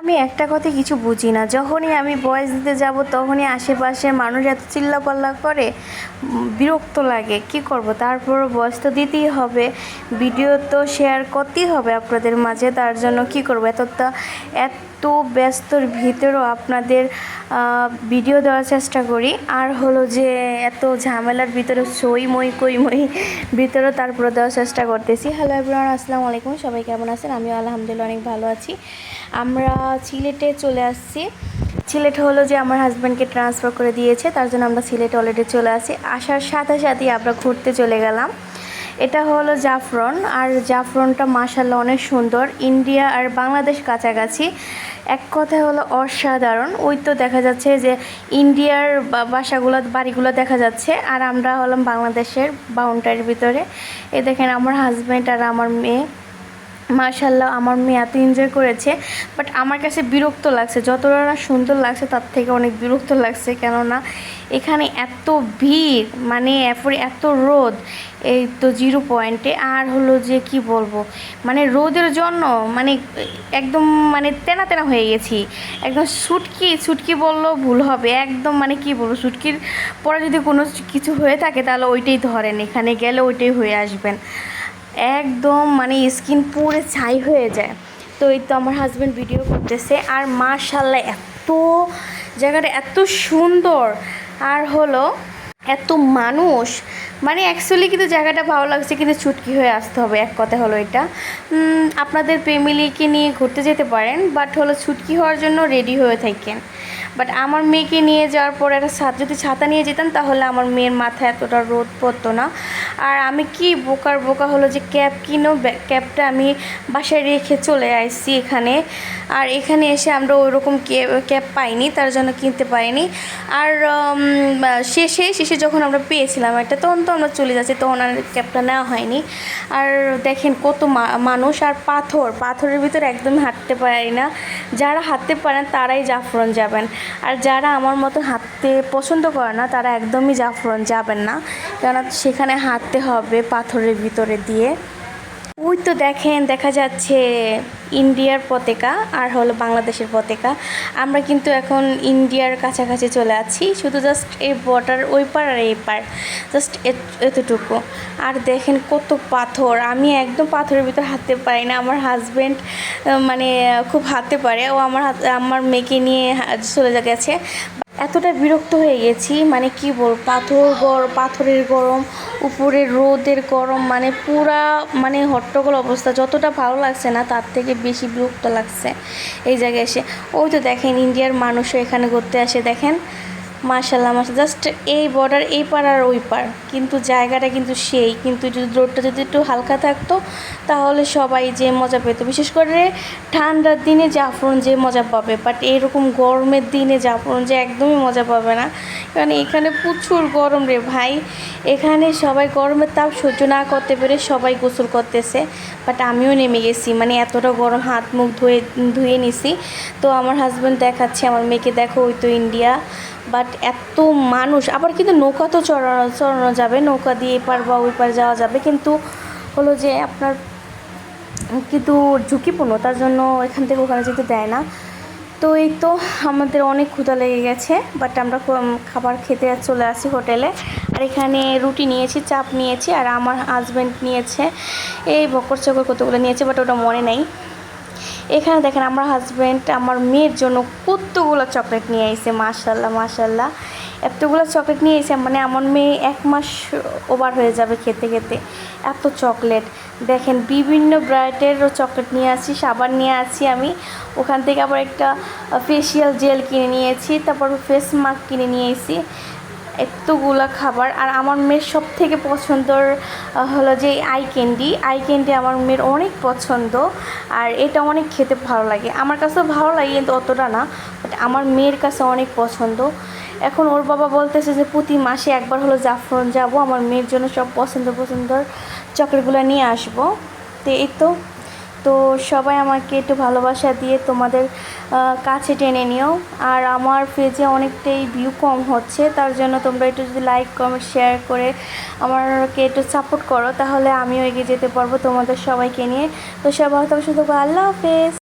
আমি একটা কথা কিছু বুঝি না। যখনই আমি বয়স দিতে যাব, তখনই আশেপাশের মানুষ এত চিল্লাপাল্লা করে, বিরক্ত লাগে। কি করব? তারপর বয়স তো দিতেই হবে। ভিডিও তো শেয়ার করতেই হবে আপনাদের মাঝে। তার জন্য কি করব? এতটা এত ব্যস্তর ভিতরেও আপনাদের ভিডিও দেওয়ার চেষ্টা করি। আর হলো যে এত ঝামেলার ভিতরে সই মই কই মই ভিতরে তারপরে দেওয়ার চেষ্টা করতেছি। হ্যালো এভরিওয়ান আসসালামু আলাইকুম। সবাই কেমন আছেন? আমিও আলহামদুলিল্লাহ অনেক ভালো আছি। আমরা সিলেটে চলে আসছি। সিলেট হলো যে আমার হাজব্যান্ডকে ট্রান্সফার করে দিয়েছে, তার জন্য আমরা সিলেট অলরেডি চলে আসি আসার সাথে সাথেই আমরা ঘুরতে চলে গেলাম। এটা হলো জাফরন, আর জাফরনটা মাসাল্লাহ অনেক সুন্দর। ইন্ডিয়া আর বাংলাদেশ কাছাকাছি। এক কথায় হলো অসাধারণ। ওই তো দেখা যাচ্ছে যে ইন্ডিয়ার বাসাগুলো, বাড়িগুলো দেখা যাচ্ছে, আর আমরা হলাম বাংলাদেশের বাউন্ডারির ভিতরে। এ দেখেন আমার হাজব্যান্ড আর আমার মেয়ে। মাশাল্লাহ আমার মেয়ে এত এনজয় করেছে বাট আমার কাছে বিরক্ত লাগছে। যতটা সুন্দর লাগছে, তার থেকে অনেক বিরক্ত লাগছে, কেননা এখানে এত ভিড় মানে এরপরে এত রোদ, এই তো জিরো পয়েন্টে আর হলো যে কি বলব মানে রোদের জন্য মানে একদম মানে তেনা তেনা হয়ে গেছি। একদম সুটকি সুটকি বললেও ভুল হবে। একদম মানে কি বলব, সুটকির পরে যদি কোনো কিছু হয়ে থাকে, তাহলে ওইটাই ধরেন। এখানে গেলে ওইটাই হয়ে আসবেন। একদম মানে স্কিন পুরো ছাই হয়ে যায়। তো এই তো আমার হাজব্যান্ড ভিডিও করতেছে। আর মার্শাল্লাহ এত জায়গাটা এত সুন্দর। আর হলো, এত মানুষ। মানে অ্যাকচুয়ালি কিন্তু জায়গাটা ভালো লাগছে কিন্তু চুটকি হয়ে আসতে হবে, এক কথা হলো এটা। আপনাদের ফ্যামিলিকে নিয়ে ঘুরতে যেতে পারেন বাট হলো ছুটকি হওয়ার জন্য রেডি হয়ে থাকেন। বাট আমার মেয়েকে নিয়ে যাওয়ার পর একটা ছাদ, যদি ছাতা নিয়ে যেতাম তাহলে আমার মেয়ের মাথায় এতটা রোদ পড়তো না। আর আমি কি বোকার বোকা হলো যে ক্যাব কিনো ক্যাবটা আমি বাসায় রেখে চলে আসছি এখানে। আর এখানে এসে আমরা ওইরকম ক্যাব পাইনি, তার জন্য কিনতে পারিনি। আর শেষে শেষে যখন আমরা পেয়েছিলাম একটা, তখন তো আমরা চলে যাচ্ছি, তখন আর ক্যাবটা নেওয়া হয়নি। আর দেখেন কত মানুষ আর পাথর, পাথরের ভিতরে একদম হাঁটতে পারি না। যারা হাঁটতে পারেন তারাই জাফরন যাবেন। আর যারা আমার মতো হাঁটতে পছন্দ করে না, তারা একদমই জাফরন যাবেন না। কেননা সেখানে হাঁটতে হবে পাথরের ভিতরে দিয়ে। ওই তো দেখেন, দেখা যাচ্ছে ইন্ডিয়ার পতাকা আর হলো বাংলাদেশের পতাকা। আমরা কিন্তু এখন ইন্ডিয়ার কাছাকাছি চলে আছি, শুধু জাস্ট এই বর্ডার ওই পার আর এই পার জাস্ট এতটুকু। আর দেখেন কত পাথর, আমি একদম পাথরের ভিতর হাঁটতে পারি না, আমার হাজব্যান্ড মানে খুব হাঁটতে পারে, ও আমার হাত, আমার মেয়েকে নিয়ে চলে গেছে। এতটা বিরক্ত হয়ে গেছি মানে কি বল পাথর গর, পাথরের গরম উপরে রোদের গরম মানে পুরা মানে হট্টগোল অবস্থা, যতটা ভালো লাগছে না, তার থেকে বেশি বিরক্ত লাগছে এই জায়গায় এসে। ওই তো দেখেন, ইন্ডিয়ার মানুষও এখানে ঘুরতে আসে, দেখেন। মার্শাল্লাহ মার্শাল জাস্ট এই বর্ডার এই পার আর ওই পার কিন্তু জায়গাটা কিন্তু সেই। কিন্তু যদি রোডটা যদি একটু হালকা থাকতো, তাহলে সবাই যে মজা পেত। বিশেষ করে ঠান্ডার দিনে জাফরন যে মজা পাবে। বাট এরকম গরমের দিনে জাফরন যে একদমই মজা পাবে না। কারণ এখানে প্রচুর গরম রে ভাই। এখানে সবাই গরমের তাপ সহ্য না করতে পেরে সবাই গোসল করতেছে। বাট আমিও নেমে গেছি। মানে এতটা গরম হাত মুখ ধুয়ে ধুয়ে নিছি। তো আমার হাজব্যান্ড দেখাচ্ছে, আমার মেয়েকে দেখো, ওই তো ইন্ডিয়া বাট এত মানুষ, আবার কিন্তু নৌকা তো চড়ানো চড়ানো যাবে, নৌকা দিয়ে এপার বা ওই পার যাওয়া যাবে, কিন্তু হলো যে আপনার কিন্তু ঝুঁকিপূর্ণ, তার জন্য এখান থেকে ওখানে যেতে দেয় না। তো এই তো আমাদের অনেক ক্ষুধা লেগে গেছে, বাট আমরা খাবার খেতে চলে আসি হোটেলে। আর এখানে রুটি নিয়েছি, চাপ নিয়েছি, আর আমার হাজব্যান্ড নিয়েছে, এই বকর চকর কতগুলো নিয়েছে, বাট ওটা মনে নেই। এখানে দেখেন আমার হাজব্যান্ড আমার মেয়ের জন্য কতগুলো চকলেট নিয়ে এসেছে মাশাল্লাহ মাশাল্লাহ এতগুলো চকলেট নিয়ে এসে মানে আমার মেয়ে এক মাস ওভার হয়ে যাবে খেতে খেতে। এত চকলেট দেখেন বিভিন্ন ব্রাইটের চকলেট নিয়ে আসি, সাবান নিয়ে আসি আমি। ওখান থেকে আবার একটা ফেসিয়াল জেল কিনে নিয়েছি তারপর ফেস মাস্ক কিনে নিয়ে এসেছি এতগুলা খাবার আর আমার মেয়ের সব থেকে পছন্দর হলো যে আই ক্যান্ডি আই ক্যান্ডি আমার মেয়ের অনেক পছন্দ আর এটা অনেক খেতে ভালো লাগে। আমার কাছেও ভালো লাগে কিন্তু অতটা না বাট আমার মেয়ের কাছে অনেক পছন্দ। এখন ওর বাবা বলতেছে যে প্রতি মাসে একবার হলো জাফরন যাব, আমার মেয়ের জন্য সব পছন্দ পছন্দর চকলেটগুলো নিয়ে আসব। তো এই তো। তো সবাই আমাকে একটু ভালোবাসা দিয়ে তোমাদের কাছে টেনে নিও। আর আমার পেজে অনেকটাই ভিউ কম হচ্ছে, তার জন্য তোমরা একটু যদি লাইক কমেন্ট শেয়ার করে আমারকে একটু সাপোর্ট করো, তাহলে আমিও এগিয়ে যেতে পারব তোমাদের সবাইকে নিয়ে। তো সবাই হয়তো শুধু আল্লাহ হাফেজ।